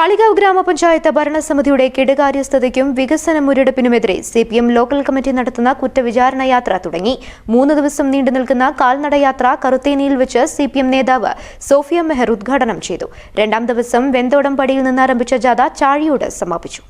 കാളികാവ് ഗ്രാമപഞ്ചായത്ത് ഭരണസമിതിയുടെ കെടുകാര്യസ്ഥതയ്ക്കും വികസന മുരടിപ്പിനുമെതിരെ C P M local committee നടത്തുന്ന കുറ്റവിചാരണ യാത്ര തുടങ്ങി. മൂന്ന് ദിവസം നീണ്ടു നിൽക്കുന്ന കാൽനടയാത്ര കറുത്തേനിയിൽ വെച്ച് സി പി എം നേതാവ് സോഫിയ മെഹർ ഉദ്ഘാടനം ചെയ്തു. രണ്ടാം ദിവസം വെന്തോടം പടിയിൽ നിന്ന് ആരംഭിച്ച ജാഥ ചാഴിയോട് സമാപിച്ചു.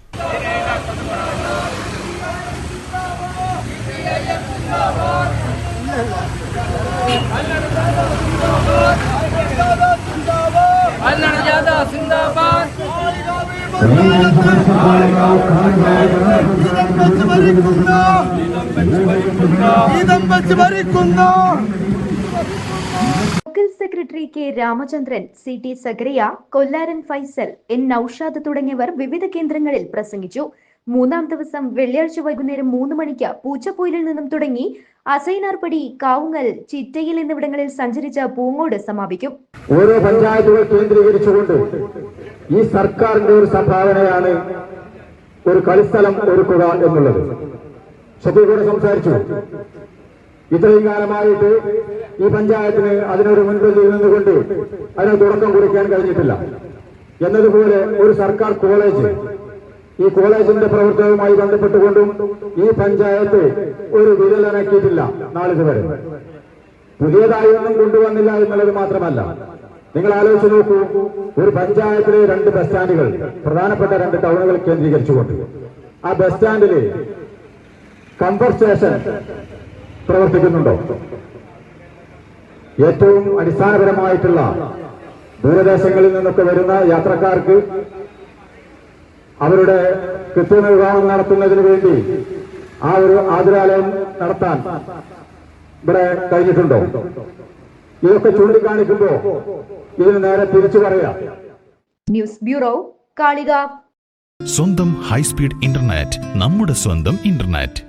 Local secretary K Ramachandran C T Zakaria Kollaran Faisal N Noushad തുടങ്ങിയവർ വിവിധ കേന്ദ്രങ്ങളിൽ പ്രസംഗിച്ചു. മൂന്നാം ദിവസം വെള്ളിയാഴ്ച വൈകുന്നേരം മൂന്ന് മണിക്ക് പൂച്ചപ്പൊയിലിൽ നിന്നും തുടങ്ങി അസൈനാർപടി കാവുങ്ങൽ ചിറ്റയിൽ എന്നിവിടങ്ങളിൽ സഞ്ചരിച്ച പൂങ്ങോട് സമാപിക്കും. ഓരോ പഞ്ചായത്തുകൾ കേന്ദ്രീകരിച്ചുകൊണ്ട് ഈ സർക്കാരിന്റെ ഒരു സംഭാവനയാണ് ഒരു കളിസ്ഥലം ഒരുക്കുക എന്നുള്ളത്. ഷഫീഖ് സംസാരിച്ചു. ഇത്രയും കാലമായിട്ട് ഈ പഞ്ചായത്തിന് അതിനൊരു മുൻപന്തിയിൽ നിന്നുകൊണ്ട് അതിന് തുടക്കം കുറിക്കാൻ കഴിഞ്ഞിട്ടില്ല. എന്നതുപോലെ ഒരു സർക്കാർ കോളേജ് ഈ കോളേജിന്റെ പ്രവർത്തനവുമായി ബന്ധപ്പെട്ടുകൊണ്ടും ഈ പഞ്ചായത്ത് ഒരു വിരലനക്കിയിട്ടില്ല നാളിതുവരെ. പുതിയതായി ഒന്നും കൊണ്ടുവന്നില്ല എന്നുള്ളത് മാത്രമല്ല. നിങ്ങൾ ആലോചിച്ച് നോക്കൂ ഒരു പഞ്ചായത്തിലെ രണ്ട് ബസ് സ്റ്റാൻഡുകൾ പ്രധാനപ്പെട്ട രണ്ട് ടൗണുകൾ കേന്ദ്രീകരിച്ചുകൊണ്ട്. ആ ബസ് സ്റ്റാൻഡിൽ കംഫർട്ട് സ്റ്റേഷൻ പ്രവർത്തിക്കുന്നുണ്ടോ? ഏറ്റവും അടിസ്ഥാനപരമായിട്ടുള്ള ദൂരദേശങ്ങളിൽ നിന്നൊക്കെ വരുന്ന യാത്രക്കാർക്ക് അവരുടെ കൃത്യനിർവഹണം നടത്തുന്നതിന് വേണ്ടി ആ ഒരു ആതുരാലയം നടത്താൻ ഇവിടെ കഴിഞ്ഞിട്ടുണ്ടോ? ഇതൊക്കെ ചൂണ്ടിക്കാണിക്കുമ്പോ ഇതിന് നേരെ തിരിച്ചു പറയാം ന്യൂസ് ബ്യൂറോ കാളിക സ്വന്തം ഹൈസ്പീഡ് ഇന്റർനെറ്റ് നമ്മുടെ സ്വന്തം ഇന്റർനെറ്റ്.